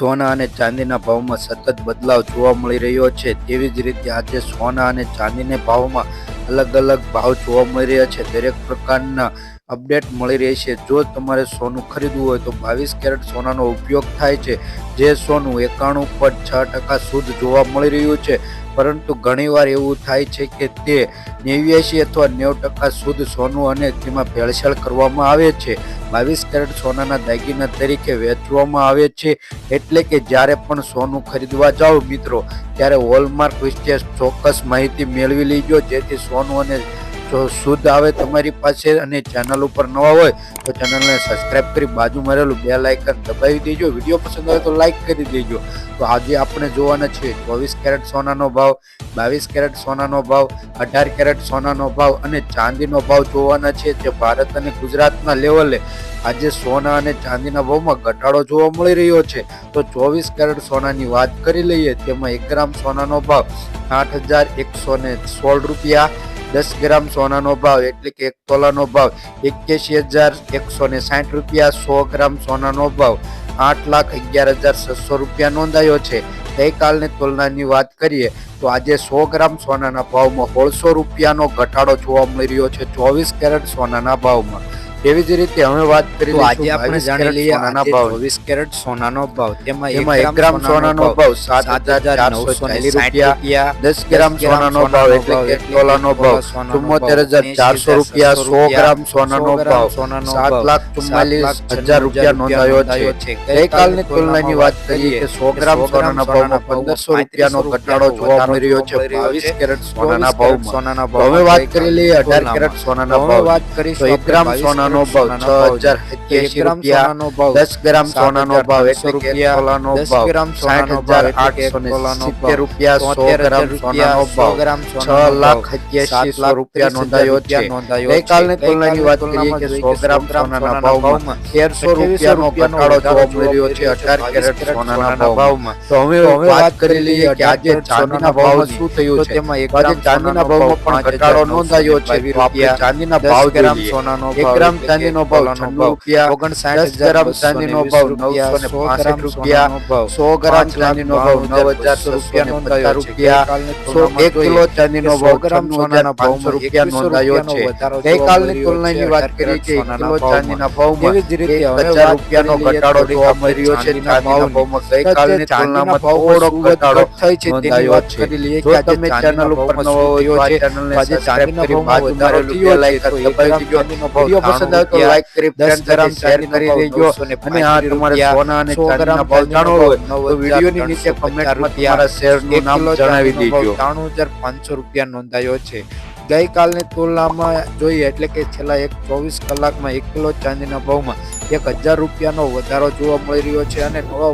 સોના અને ચાંદીના ભાવમાં સતત બદલાવ જોવા મળી રહ્યો છે. તેવી જ રીતે આજે સોના અને ચાંદીના ભાવમાં અલગ અલગ ભાવ જોવા મળી રહ્યા છે. દરેક પ્રકારના અપડેટ મળી રહી છે. જો તમારે સોનું ખરીદવું હોય તો બાવીસ કેરેટ સોનાનો ઉપયોગ થાય છે, જે સોનું એકાણું પોઈન્ટ છ ટકા શુદ્ધ જોવા મળી રહ્યું છે. પરંતુ ઘણીવાર એવું થાય છે કે તે નેવ્યાસી અથવા નેવું ટકા સુદ સોનું અને તેમાં ભેળસેળ કરવામાં આવે છે. બાવીસ કેરેટ સોનાના દાગીના તરીકે વેચવામાં આવે છે, એટલે કે જ્યારે પણ સોનું ખરીદવા જાઓ મિત્રો, ત્યારે હોલમાર્ક વિશે ચોક્કસ માહિતી મેળવી લેજો, જેથી સોનું અને જો શુદ્ધ આવે તમારી પાસે અને ચેનલ ઉપર નવા હોય, તો ચેનલને સબસ્ક્રાઈબ કરી બાજુ મારેલું બે લાઇકન દબાવી દેજો. વીડિયો પસંદ આવે તો લાઇક કરી દેજો. તો આજે આપણે જોવાના છીએ ચોવીસ કેરેટ સોનાનો ભાવ, બાવીસ કેરેટ સોનાનો ભાવ, અઢાર કેરેટ સોનાનો ભાવ અને ચાંદીનો ભાવ જોવાના છે જે ભારત અને ગુજરાતના લેવલે આજે સોના અને ચાંદીના ભાવમાં ઘટાડો જોવા મળી રહ્યો છે. તો ચોવીસ કેરેટ સોનાની વાત કરી લઈએ, તેમાં એક ગ્રામ સોનાનો ભાવ આઠ હજાર એકસો સોળ રૂપિયા દસ ગ્રામ સોનાનો ભાવ એટલે કે એક તોલાનો ભાવ એક્યાસી હજાર એકસો ને સાઠ રૂપિયા, સો ગ્રામ સોનાનો ભાવ આઠ લાખ અગિયાર હજાર છસો રૂપિયા નોંધાયો છે. ગઈકાલની તુલનાની વાત કરીએ તો આજે સો ગ્રામ સોનાના ભાવમાં સોળસો રૂપિયાનો ઘટાડો જોવા મળી રહ્યો છે ચોવીસ કેરેટ સોનાના ભાવમાં. એવી જ રીતે હવે વાત કરી આજે આપણે જાણી લઈએ સોનાના ભાવ. 24 કેરેટ સોનાનો ભાવ. તેમાં એમાં એક ગ્રામ સોનાનો ભાવ સાત હજાર ચારસો ચાલીસ રૂપિયા દસ ગ્રામ સોનાનો ભાવ એટલે કે તોલાનો ભાવ. ચુમ્મોતેર હજાર ચારસો રૂપિયા સો ગ્રામ સોનાનો ભાવ. સાત લાખ ચુમ્માલીસ હજાર રૂપિયા નોંધાયો છે. ગઈકાલની તુલનાની વાત કરીએ કે સો ગ્રામ સોનાના ભાવમાં પંદરસો રૂપિયાનો ઘટાડો જોવા મળી રહ્યો છે. બાવીસ કેરેટ સોનાના ભાવ સોનાના ભાવ હવે વાત કરી લઈએ અઢાર કેરેટ સોનાના ભાવ વાત કરીશું એક ગ્રામ સોનાનો ભાવ છ. હજાર સત્યાસી રૂપિયા દસ ગ્રામ સોનાનો ભાવ એટલે કે તોલાનો ભાવ. સાઠ હજાર આઠસો ને સિત્તેર રૂપિયા સો ગ્રામ સોનાનો ભાવ. છ લાખ અઠ્યાસી રૂપિયા નોંધાયો છે. ગઈકાલની તુલનાની વાત કરીએ કે સો ગ્રામ સોનાના ભાવમાં તેરસો રૂપિયાનો ઘટાડો જોવા મળ્યો છે અઢાર કેરેટ સોનાના ભાવમાં. તો હવે વાત કરી લઈએ કે આજે ચાંદીના ભાવ શું થયું છે? તેમાં એક આજે ચાંદીના ભાવમાં પણ ઘટાડો નોંધાયો છે. ચાંદીના ભાવ ગ્રામ સોનાનો એક ગ્રામ ચાંદીનો ભાવ છન્નું રૂપિયા ઓગણસાઠ ગ્રામ ચાંદીનો ભાવ નવસો ને પાસઠ રૂપિયા સો ગ્રામ ચાંદીનો ભાવ નવ હજાર રૂપિયા ને રૂપિયા સો એક કિલો ચાંદીનો ભાવ છન્નું હજાર પાંચસો રૂપિયા નોંધાયો છે ગઈકાલની તુલનાની વાત કરીએ કે કિલો ચાંદીના ભાવમાં હજાર રૂપિયાનો ઘટાડો જોવા મળ્યો છે ચાંદીના ભાવમાં ગઈકાલની તુલનામાં થોડો ઘટાડો થઈ છે તેની નોંધાયો વાત કરી લઈએ કે તમે ચેનલ ઉપર નવો હોય ચેનલને સબસ્ક્રાઇબ કરી બાજુ બાજુમાં વધારો લાઈક દબાવી ગ્રામ ભાવ વીડિયો પસંદ આવે તો લાઈક કરી દસ ગ્રામ શેર કરી દેજો. અને આ તમારે સોના અને ચાંદીના ભાવ જાણવો હોય તો વિડીયોની નીચે કમેન્ટમાં તમારા શેરનું નામ જણાવી દેજો ત્રાણું હજાર પાંચસો રૂપિયા નોંધાયો છે. ગઈકાલની તુલનામાં જોઈએ એટલે કે છેલ્લા એક ચોવીસ કલાકમાં એક કિલો ચાંદીના ભાવમાં એક હજાર રૂપિયાનો વધારો જોવા મળી રહ્યો છે અને નવા